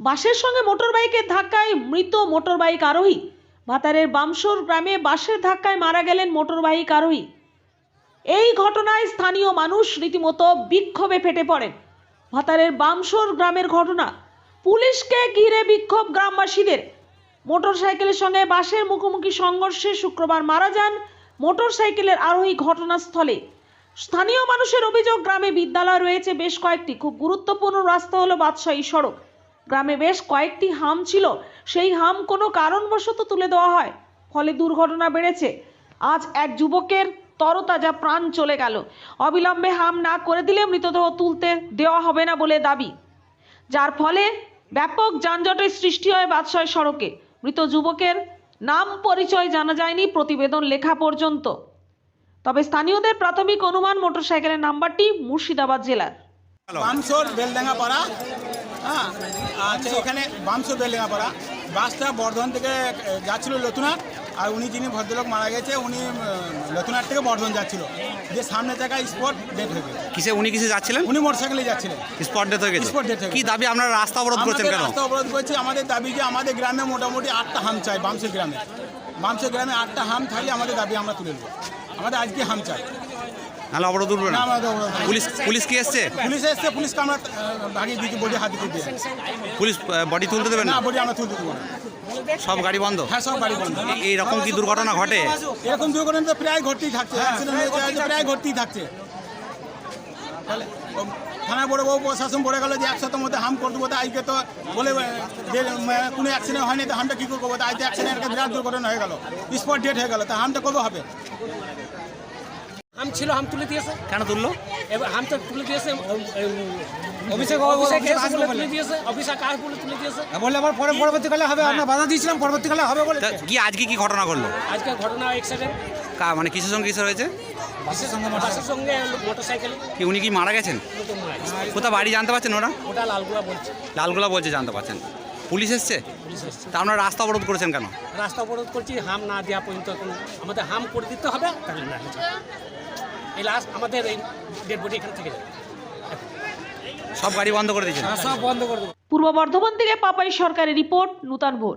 বাসের সঙ্গে মোটরবাইকের ধাক্কায় মৃত মোটরবাইক আরোহী। ভাতারের বামসোর গ্রামে বাসের ধাক্কায় মারা গেলেন মোটরবাইক আরোহী। এই ঘটনায় স্থানীয় মানুষ রীতিমতো বিক্ষোভে ফেটে পড়েন। ভাতারের বামসোর গ্রামের ঘটনা। পুলিশকে ঘিরে বিক্ষোভ গ্রামবাসীদের। মোটরসাইকেলের সঙ্গে বাসের মুখোমুখি সংঘর্ষে শুক্রবার মারা যান মোটরসাইকেলের আরোহী ঘটনাস্থলে। স্থানীয় মানুষের অভিযোগ, গ্রামে বিদ্যালয় রয়েছে বেশ কয়েকটি। খুব গুরুত্বপূর্ণ রাস্তা হলো বাদশাহী সড়ক। গ্রামে বেশ কয়েকটি হাম ছিল। সেই হাম কোনো কারণবশত তুলে দেওয়া হয়। ফলে দুর্ঘটনা বেড়েছে। আজ এক যুবকের তরতাজা প্রাণ চলে গেল। অবিলম্বে হাম না করে দিলে মৃতদেহ তুলতে দেওয়া হবে না বলে দাবি। যার ফলে ব্যাপক যানজটের সৃষ্টি হয় বাদশাহ সড়কে। মৃত যুবকের নাম পরিচয় জানা যায়নি প্রতিবেদন লেখা পর্যন্ত। তবে স্থানীয়দের প্রাথমিক অনুমান মোটরসাইকেলের নাম্বারটি মুর্শিদাবাদ জেলার। বামসোর বেলডাঙ্গা পাড়া হ্যাঁ আচ্ছা এখানে বামসোর বেলডাঙ্গা পাড়া বাসটা বর্ধমান থেকে যাচ্ছিল লতুনাট আর উনি যিনি ভদ্রলোক মারা গেছে উনি লতুনাথ থেকে বর্ধমান যাচ্ছিল। যে সামনে থাকা স্পট ডেট হয়ে গেছে। কিসে উনি কিসে যাচ্ছিলেন? উনি মোটরসাইকেলে যাচ্ছিলেন। স্পট ডেথ হয়ে গেছে। Death হয়ে কি দাবি আপনারা রাস্তা অবরোধ করছেন কেন? রাস্তা অবরোধ করছি আমাদের দাবি যে আমাদের গ্রামে মোটামুটি আটটা হাম চাই বামসের গ্রামে। বামসের গ্রামে আটটা হাম থাকলে আমাদের দাবি আমরা তুলে নেব। আমাদের আজকে হাম চাই। নাহলে অবরোধ উঠবে না। পুলিশ পুলিশ কি এসছে? পুলিশ এসছে পুলিশকে আমরা ভাগিয়ে দিচ্ছি বডি হাত দিতে পুলিশ বডি তুলতে দেবেন না? বডি আমরা তুলতে দেবো না। সব গাড়ি বন্ধ? হ্যাঁ সব বাড়ি বন্ধ। এই রকম কি দুর্ঘটনা ঘটে? এরকম দুর্ঘটনা তো প্রায় ঘটতেই থাকছে। হয়েছে প্রায় ঘটতেই থাকছে। থানা বড় বউ প্রশাসন বলে গেল যে একসাথে মধ্যে হাম করে দেবো আজকে তো বলে কোনো অ্যাক্সিডেন্ট হয়নি তো হামটা কী করব? আজকে অ্যাক্সিডেন্ট একটা বিরাট দুর্ঘটনা হয়ে গেল। স্পট ডেট হয়ে গেল তা হামটা কবে হবে? হাম ছিল হাম তুলে দিয়েছে। কেন তুললো? এবার হাম তো তুলে দিয়েছে অভিষেক অভিষেক তুলে দিয়েছে অভিষেক কাজ বলে তুলে দিয়েছে? বললে আবার পরে পরবর্তীকালে হবে আমরা বাধা দিয়েছিলাম পরবর্তীকালে হবে বলে। তা কি আজকে কি ঘটনা ঘটলো? আজকে ঘটনা অ্যাক্সিডেন্ট কা মানে কিসের সঙ্গে কিসের হয়েছে? বাসের সঙ্গে বাসের সঙ্গে মোটরসাইকেল। কি উনি কি মারা গেছেন? কোথা বাড়ি জানতে পারছেন ওরা? ওটা লালগুলা বলছে। লালগোলা বলছে জানতে পারছেন। পুলিশ এসছে? পুলিশ এসছে। তা আপনারা রাস্তা অবরোধ করেছেন কেন? রাস্তা অবরোধ করছি হাম না দেওয়া পর্যন্ত কোনো আমাদের হাম করে দিতে হবে তাহলে না হয়েছে। এই লাস্ট আমাদের এই ডেড বডি এখানে থেকে যাবে। সব গাড়ি বন্ধ করে দিয়েছেন? সব বন্ধ করে দেবো পূর্ব বর্ধমান থেকে পাপাই সরকারের রিপোর্ট নূতন ভোর